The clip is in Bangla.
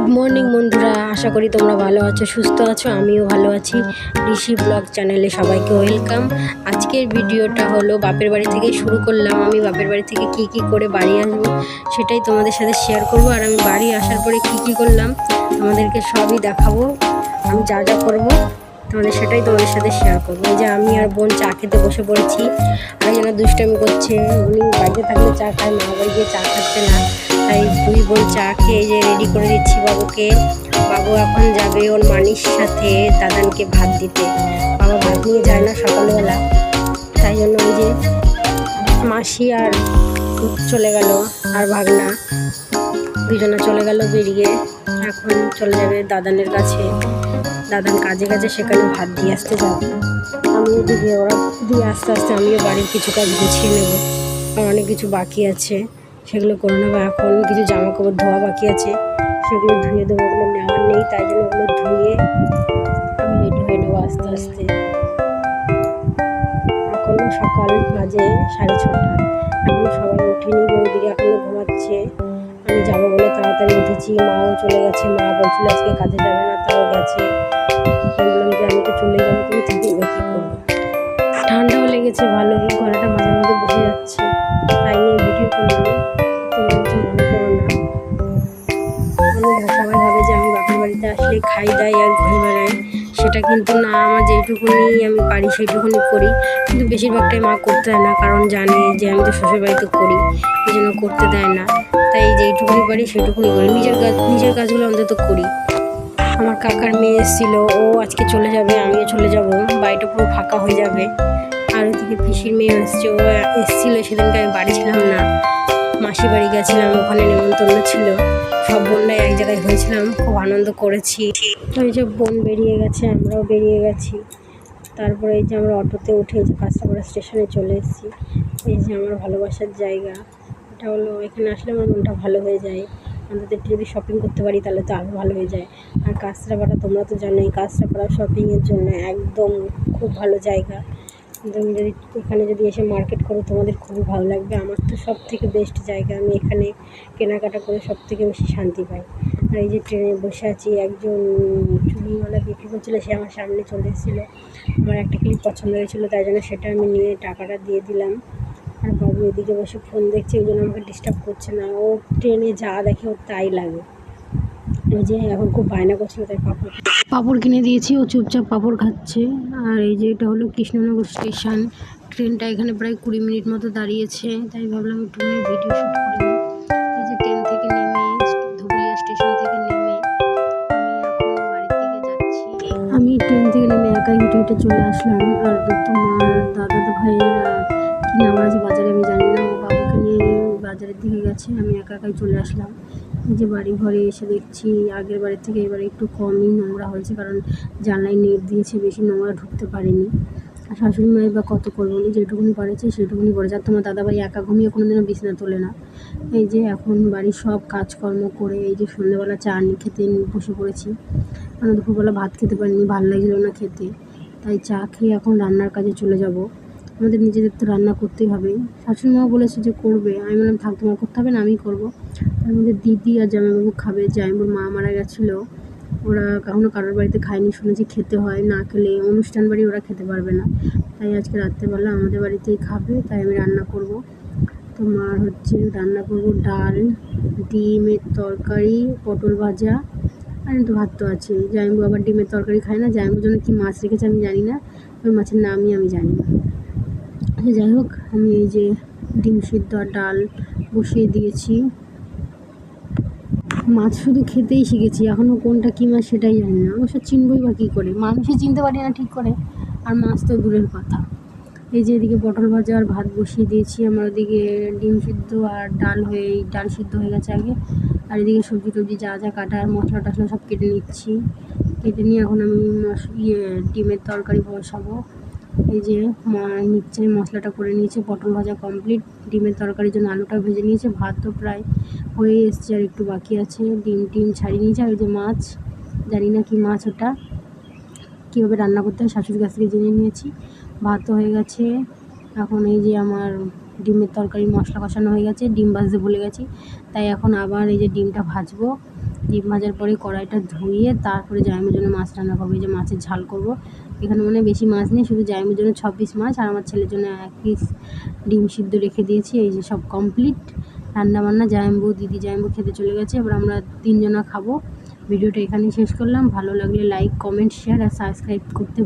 গুড মর্নিং বন্ধুরা। আশা করি তোমরা ভালো আছো, সুস্থ আছো, আমিও ভালো আছি। ঋষি ব্লগ চ্যানেলে সবাইকে ওয়েলকাম। আজকের ভিডিওটা হলো বাপের বাড়ি থেকে শুরু করলাম। আমি বাপের বাড়ি থেকে কি কি করে বাড়ি আসব সেটাই তোমাদের সাথে শেয়ার করব। আর আমি বাড়ি আসার পরে কি কি করলাম তোমাদেরকে সবই দেখাবো। আমি যা যা করব তোমাদের সেটাই তোমাদের সাথে শেয়ার করব। এই যে আমি আর বোন চা খেতে বসে পড়েছি। আর যেন দুষ্টামি করছে, উনি বাড়িতে থাকলে চা খায়, মা বাড়ি গিয়ে চা খাচ্ছে না। তাই দুই বোন চা খেয়ে যে রেডি করে দিচ্ছি বাবুকে। বাবু এখন যাবে ওর মানির সাথে দাদানকে ভাত দিতে। বাবা ভাত নিয়ে যায় না সকালবেলা। তাই জন্য ওই যে মাসি আর চলে গেল আর ভাগনা। দুজনে চলে গেল বেরিয়ে। এখন চলে যাবে দাদানের কাছে। দাদান কাজে কাজে সেখানে ভাত দিয়ে আসতে যাবে। আমি ওদিকে ওরা দিয়ে আস্তে আস্তে আমিও বাড়ির কিছু কাজ গুছিয়ে নেব। আর অনেক কিছু বাকি আছে। সেগুলো করে নেব এখন কিছু জামা কাপড় ধোয়া বাকি আছে, সেগুলো ধুয়ে দেবো, ওগুলো নেওয়ার নেই, তাই জন্য ওগুলো ধুয়ে আমি রেডি হয়ে নেব আস্তে আস্তে। এখনও সকাল বাজে সাড়ে ছটা। এখনও সবাই ওঠেনি বৌদিকে এখনও ঘুমাচ্ছে। আমি যাব বলে তাড়াতাড়ি উঠেছি, মাও চলে গেছে, মা বলছিল আজকে কাজে যাবে না, তাও গেছে। বললাম যে আমি তো চলে যাব তুমি করব? ঠান্ডাও লেগেছে, ভালোই অনেক সবাই ভাবে যে আমি বাপের বাড়িতে আসলে খাই, দাই আর ঘুরে বেড়াই। সেটা কিন্তু না, আমার যেটুকুনি আমি পারি সেইটুকুনি করি। কিন্তু বেশিরভাগটাই মা করতে দেয় না, কারণ জানে যে আমি তো শ্বশুর বাড়িতে করি, এই জন্য করতে দেয় না। তাই যেইটুকুনি পারি সেইটুকুনি করি। নিজের কাজ নিজের কাজগুলো অন্তত করি। আমার কাকার মেয়ে এসেছিল, ও আজকে চলে যাবে, আমিও চলে যাব। বাড়িটা পুরো ফাঁকা হয়ে যাবে। আর ওদিকে পিসির মেয়ে এসছে, ও এসেছিল, সেদিনকে আমি বাড়ি ছিলাম না। মাসি বাড়ি গেছিলাম, ওখানে নেমন্তন্ন ছিল। সব বোনরাই এক জায়গায় হয়েছিলাম, খুব আনন্দ করেছি। ওই যে বোন বেরিয়ে গেছে, আমরাও বেরিয়ে গেছি। তারপরে এই যে আমরা অটোতে উঠে যে কাঁচরাপাড়া স্টেশনে চলে এসেছি। এই যে আমার ভালোবাসার জায়গা, এটা হলো এখানে আসলে আমার মনটা ভালো হয়ে যায়। একটু যদি শপিং করতে পারি, তাহলে তো আরও ভালো হয়ে যায়। আর কাঁচরাপাড়া তোমরা তো জানোই কাঁচরাপাড়া শপিংয়ের জন্য একদম খুব ভালো জায়গা। তুমি যদি এখানে যদি এসে মার্কেট করো, তোমাদের খুবই ভালো লাগবে। আমার তো সব থেকে বেস্ট জায়গা। আমি এখানে কেনাকাটা করে সব থেকে বেশি শান্তি পাই। আর এই যে ট্রেনে বসে আছি, একজন চুড়িওয়ালা বিক্রি করছিল, সে আমার সামনে চলে এসেছিল। আমার একটা ক্লিপ পছন্দ হয়েছিলো, তাই জন্য সেটা আমি নিয়ে টাকাটা দিয়ে দিলাম। আর বাবু এদিকে বসে ফোন দেখছে, ওই জন্য আমাকে ডিস্টার্ব করছে না। ও ট্রেনে যা দেখে ওর তাই লাগে। ওই যে এখন খুব বায়না করছিল তাই পাপড় পাপড় কিনে দিয়েছি, ও চুপচাপ পাপড় খাচ্ছে। আর এই যে এটা হলো কৃষ্ণনগর স্টেশন। ট্রেনটা এখানে প্রায় কুড়ি মিনিট মতো দাঁড়িয়েছে, তাই ভাবলাম একটু ভিডিও শ্যুট করি এই যে ট্রেন থেকে নেমে ধুবুলিয়া স্টেশন থেকে নেমে, আমি এখন বাড়ির দিকে যাচ্ছি। আমি ট্রেন থেকে নেমে একা হেঁটে হেঁটে চলে আসলাম। আর তোমার দাদা তো ভাইয়েরা কি নাম আছে বাজারে আমি জানি না। বাজারের দিকে গেছে, আমি একা একাই চলে আসলাম। যে বাড়ি ঘরে এসে দেখছি, আগের বাড়ির থেকে এবারে একটু কমই নোংরা হয়েছে, কারণ জানলায় নেট দিয়েছে, বেশি নোংরা ঢুকতে পারেনি। আর শাশুড়ি মায়ের বা কত করব, উনি যেটুকুনি পারেছে সেটুকুনি করেছে। আর তোমার দাদাভাই একা ঘুমিয়ে কোনো দিনও বিছনা তোলে না। এই যে এখন বাড়ির সব কাজকর্ম করে, এই যে সন্ধ্যেবেলা চা খেতে বসে পড়েছি। মানে দুপুরবেলা ভাত খেতে পারিনি, ভালো লাগছিল না খেতে। তাই চা খেয়ে এখন রান্নার কাজে চলে যাব। আমাদের নিজেদের তো রান্না করতেই হবে। শাশুড়ি মা বলেছে যে করবে। আমি বললাম, থাক, তোমার করতে হবে না আমি করব। তার মধ্যে দিদি আর জামাইবাবু খাবে। জামাইবাবুর মা মারা গেছিল। ওরা কখনো কারোর বাড়িতে খায়নি, শুনেছি খেতে হয়। না খেলে অনুষ্ঠান বাড়ি ওরা খেতে পারবে না। তাই আজকে রাত্রেবেলা আমাদের বাড়িতেই খাবে, তাই আমি রান্না করব। তোমার হচ্ছে রান্না করব ডাল, ডিমের তরকারি, পটল ভাজা। আর তো ভাত তো আছে জামাইবাবু আবার ডিমের তরকারি খায় না। জামাইবাবুর জন্য কী মাছ রেখেছে আমি জানি না। ওই মাছের নামই আমি জানি না। যাই হোক, আমি এই যে ডিম সিদ্ধ ডাল বসিয়ে দিয়েছি। মাছ শুধু খেতেই শিখেছি এখনও কোনটা কী মাছ সেটাই জানি না। অবশ্য চিনবই বা কী করে, মানুষই চিনতে পারি না ঠিক করে, আর মাছ তো দূরের কথা। এই যে এদিকে পটল ভাজা আর ভাত বসিয়ে দিয়েছি, আমার ওদিকে ডিম সিদ্ধ আর ডাল হয়ে ডাল সিদ্ধ হয়ে গেছে আগে। আর এদিকে সবজি টবজি যা যা কাটা আর মশলা টশলা সব কেটে নিচ্ছি। কেটে নিয়ে এখন আমি ইয়ে ডিমের তরকারি বসাবো। এই যে নিচ্ছে, মশলাটা করে নিয়েছে, পটল ভাজা কমপ্লিট ডিমের তরকারির জন্য আলুটা ভেজে নিয়েছে, ভাত তো প্রায় হয়ে এসছে আর একটু বাকি আছে। ডিম টিম ছাড়িয়ে নিয়েছে, আর ওই যে মাছ, জানি না কি মাছ ওটা, কীভাবে রান্না করতে হয় শাশুড়ির কাছ থেকে জেনে নিয়েছি। ভাত হয়ে গেছে, এখন এই যে আমার ডিমের তরকারি মশলা কষানো হয়ে গেছে, ডিম ভাজতে ভুলে গেছি, তাই এখন আবার এই যে ডিমটা ভাজবো। ডিম ভাজার পরে কড়াইটা ধুয়ে তারপরে জায়মের জন্য মাছ রান্না করব যে মাছের ঝাল করব। এখানে মানে বেশি মাছ নেই, শুধু জায়মের জন্য ছ পিস মাছ আর আমার ছেলের জন্য এক পিস ডিম সিদ্ধ রেখে দিয়েছি, এই যে সব কমপ্লিট রান্না বান্না জায়ম্বু দিদি জায়ম্বু খেতে চলে গেছে, এবার আমরা তিনজনা খাব। ভিডিওটা এখানেই শেষ করলাম, ভালো লাগলে লাইক কমেন্ট শেয়ার আর সাবস্ক্রাইব করতে